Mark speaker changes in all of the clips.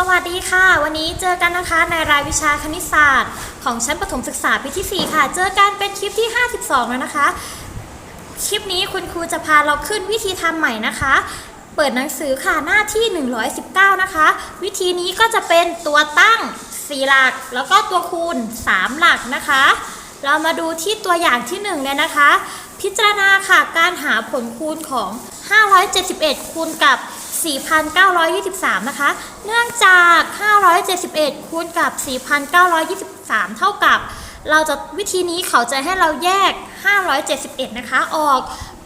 Speaker 1: สวัสดีค่ะ วันนี้เจอกันนะคะในรายวิชาคณิตศาสตร์ ของชั้นประถมศึกษาปีที่ 4 ค่ะ เจอกันเป็นคลิปที่ 52 แล้วนะคะ คลิปนี้คุณครูจะพาเราขึ้นวิธีทำใหม่นะคะ เปิดหนังสือค่ะหน้าที่ 119 นะคะ วิธีนี้ก็จะเป็นตัวตั้ง 4 หลัก แล้วก็ตัวคูณ 3 หลักนะคะ เรามาดูที่ตัวอย่างที่1เลยนะคะ พิจารณาค่ะการหาผลคูณของ 571 คูณกับ 4,923 นะคะ เนื่องจาก 571 คูณกับ 4,923 เท่ากับ เราจะวิธีนี้เขาจะให้เราแยก 571 นะคะ ออก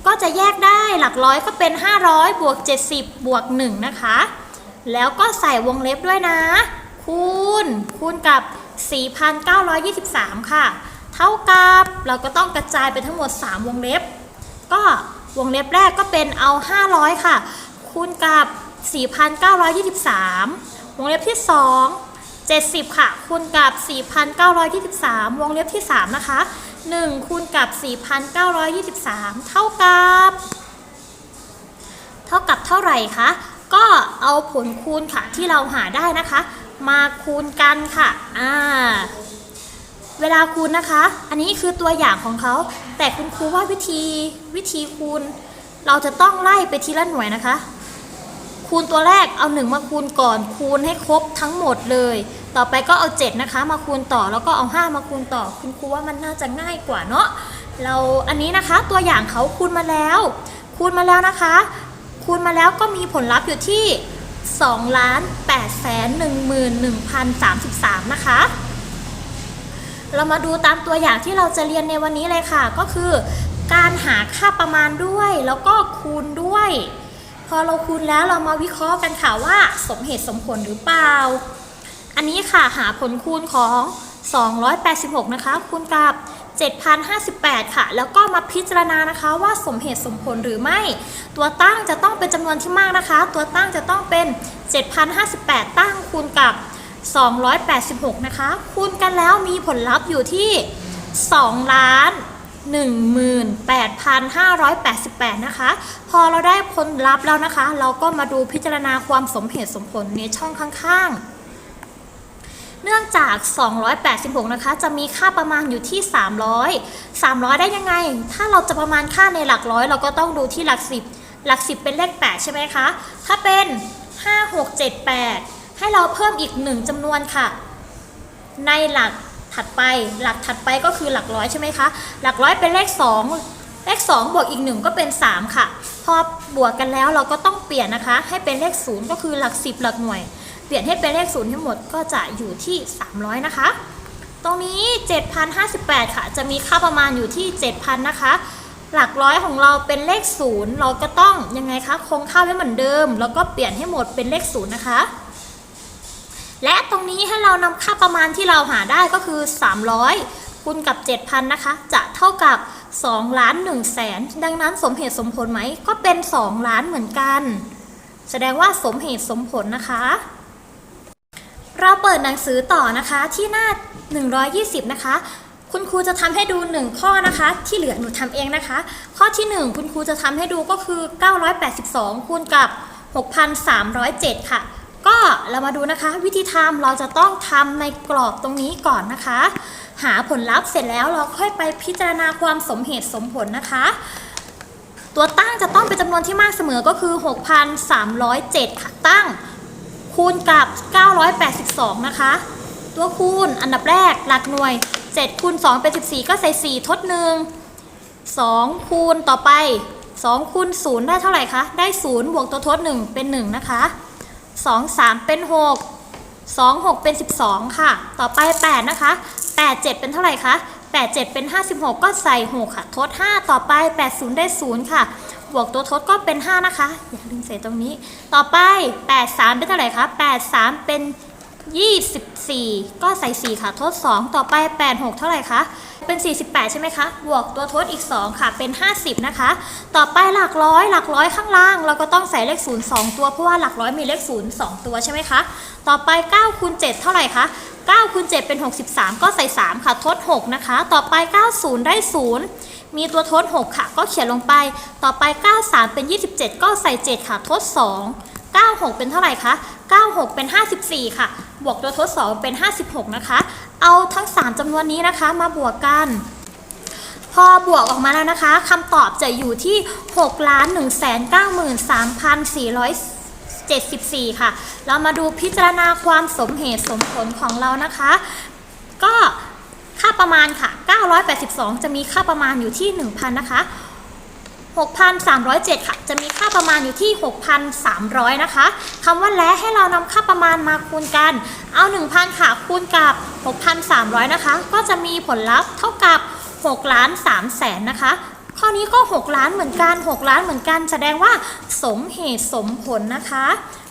Speaker 1: ก็จะแยกได้หลักร้อยก็เป็น 500 บวก 70 บวก 1 นะคะ แล้วก็ใส่วงเล็บด้วยนะ คูณ คูณกับ 4,923 ค่ะ เท่ากับเราก็ต้องกระจายไปทั้งหมด 3 วงเล็บ ก็วงเล็บแรกก็เป็นเอา 500 ค่ะ คูณกับ 4,923 วงเล็บที่ 2 70 ค่ะ คูณกับ 4,923 วงเล็บที่ 3 นะคะ 1 คูณกับ 4,923 เท่ากับ เท่ากับเท่าไหร่คะ ก็เอาผลคูณค่ะที่เราหาได้นะคะ มาคูณกันค่ะ อ่า เวลาคูณนะคะ อันนี้คือตัวอย่างของเขา แต่คุณครูว่าวิธีวิธีคูณ เราจะต้องไล่ไปทีละหน่วยนะคะ คูณตัวแรกเอา 1 มาคูณก่อน คูณให้ครบทั้งหมดเลย ต่อไปก็เอา 7 นะคะ มาคูณต่อแล้วก็เอา 5 มาคูณต่อ คุณครูว่ามันน่าจะง่ายกว่าเนาะเราอันนี้นะคะตัวอย่างเขาคูณมาแล้ว คูณมาแล้วนะคะ คูณมาแล้วก็มีผลลัพธ์อยู่ที่2ล้าน8แสน11,033 นะคะ เรามาดูตามตัวอย่างที่เราจะเรียนในวันนี้เลยค่ะ ก็คือ การหาค่าประมาณด้วย แล้วก็คูณด้วย อเราคูณแล้วเรามาวิเคราะห์กันค่ะว่าสมเหตุสมผลหรือเปล่า อันนี้ค่ะหาผลคูณของ 286 นะคะ คูณกับ 7,058 ค่ะ แล้วก็มาพิจารณานะคะว่าสมเหตุสมผลหรือไม่ ตัวตั้งจะต้องเป็นจำนวนที่มากนะคะ ตัวตั้งจะต้องเป็น 7,058 ตั้งคูณกับ 286 นะคะ คูณกันแล้วมีผลลัพธ์อยู่ที่2ล้าน 18,588 นะคะ พอเราได้ผลลัพธ์แล้วนะคะ เราก็มาดูพิจารณาความสมเหตุสมผลในช่องข้างๆ เนื่องจาก 286 นะคะ จะมีค่าประมาณอยู่ที่ 300 300 ได้ยังไง ถ้าเราจะประมาณค่าในหลักร้อย เราก็ต้องดูที่หลัก10 หลัก 10 เป็นเลข 8 ใช่ไหมคะ ถ้าเป็น 5 6 7 8 ให้เราเพิ่มอีก 1จำนวนค่ะ ในหลัก ถัดไปหลักถัดไปก็คือหลักร้อยใช่ไหมคะ หลักร้อยเป็นเลข 2 เลข 2 บวกอีก 1 ก็เป็น 3 ค่ะ พอบวกกันแล้วเราก็ต้องเปลี่ยนนะคะ ให้เป็นเลข 0 ก็คือหลัก 10 หลักหน่วย เปลี่ยนให้เป็นเลข 0 ทั้งหมดก็จะอยู่ที่ 300 นะคะ ตรงนี้ 7,058 ค่ะ จะมีค่าประมาณอยู่ที่ 7,000 นะคะ หลักร้อยของเราเป็นเลข 0 เราก็ต้องยังไงคะ คงค่าไว้เหมือนเดิม แล้วก็เปลี่ยนให้หมดเป็นเลข 0 นะคะ และตรงนี้ให้เรานำค่าประมาณที่เราหาได้ก็คือ 300 คูณกับ 7,000 นะคะ จะเท่ากับ2ล้าน1แสนดังนั้นสมเหตุสมผลไหมก็เป็น 2 ล้านเหมือนกัน แสดงว่าสมเหตุสมผลนะคะ เราเปิดหนังสือต่อนะคะที่หน้า 120 นะคะ คุณครูจะทำให้ดู 1 ข้อนะคะ ที่เหลือหนูทำเองนะคะ ข้อที่ 1 คุณครูจะทำให้ดูก็คือ 982 คูณกับ 6,307 ค่ะ ก็เรามาดูนะคะ วิธีทำเราจะต้องทำในกรอบตรงนี้ก่อนนะคะ หาผลลัพธ์เสร็จแล้วเราค่อยไปพิจารณาความสมเหตุสมผลนะคะ ตัวตั้งจะต้องเป็นจำนวนที่มากเสมอก็คือ 6,307ค่ะตั้งคูณกับ 982 นะคะ ตัวคูณอันดับแรกหลักหน่วย 7 คูณ 2 เป็น 14 ก็ใส่ 4 ทด 1 2 คูณต่อไป 2 คูณ 0 ได้เท่าไหร่คะ ได้ 0 บวกตัวทด 1 เป็น 1 นะคะ 2 3 เป็น 6 2 6 เป็น 12 ค่ะ ต่อไป 8 นะคะ 8 7 เป็นเท่าไหร่คะ8 7 เป็น 56 ก็ใส่ 6 ค่ะ ทด 5 ต่อไป 8 0 ได้ 0 ค่ะ บวกตัวทดก็เป็น 5 นะคะ อย่าลืมใส่ตรงนี้ ต่อไป 8 3 เป็นเท่าไหร่คะ 8 3 เป็น 24 ก็ใส่ 4 ค่ะ ทด 2 ต่อไป 8 6 เท่าไหร่คะ เป็น 48 ใช่ไหมคะ บวกตัวทดอีก 2 ค่ะ เป็น 50 นะคะ ต่อไปหลักร้อย หลักร้อยข้างล่าง เราก็ต้องใส่เลข 0 2 ตัว เพราะว่าหลักร้อยมีเลข 0 2 ตัวใช่ไหมคะ ต่อไป9คูณ7เท่าไหร่คะ9คูณ7เป็น 63 ก็ใส่ 3 ค่ะ ทด 6 นะคะ ต่อไป 90 ได้ 0 มีตัวทด 6 ค่ะ ก็เขียนลงไป ต่อไป 93 เป็น 27 ก็ใส่ 7 ค่ะ ทด 2 96 เป็นเท่าไหร่คะ 96 เป็น 54 ค่ะ บวกตัวทดสอบเป็น 56 นะคะ เอาทั้ง 3จำนวนนี้นะคะมาบวกกัน พอบวกออกมาแล้วนะคะคำตอบจะอยู่ที่ 6 1 9 3 4 74 ค่ะ เรามาดูพิจารณาความสมเหตุสมผลของเรานะคะ ก็ค่าประมาณค่ะ 982 จะมีค่าประมาณอยู่ที่ 1,000 นะคะ 6,307 ค่ะ จะมีค่าประมาณอยู่ที่ 6,300 นะคะคำว่าและให้เรานำค่าประมาณมาคูณกัน เอา 1,000 ค่ะ คูณกับ 6,300 นะคะ ก็จะมีผลลัพธ์เท่ากับ6ล้าน3แสนนะคะ ข้อนี้ก็ 6 ล้านเหมือนกัน 6 ล้านเหมือนกัน แสดงว่าสมเหตุสมผลนะคะ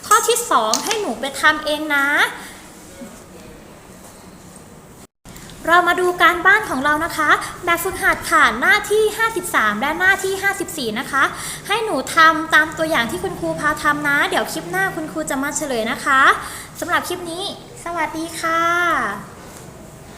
Speaker 1: ข้อที่ 2 ให้หนูไปทำเองนะ เรามาดูการบ้านของเรานะคะ แบบฝึกหัดค่ะหน้าที่ 53 และหน้าที่ 54 นะคะ ให้หนูทำตามตัวอย่างที่คุณครูพาทำนะ เดี๋ยวคลิปหน้าคุณครูจะมาเฉลยนะคะสำหรับคลิปนี้ สวัสดีค่ะ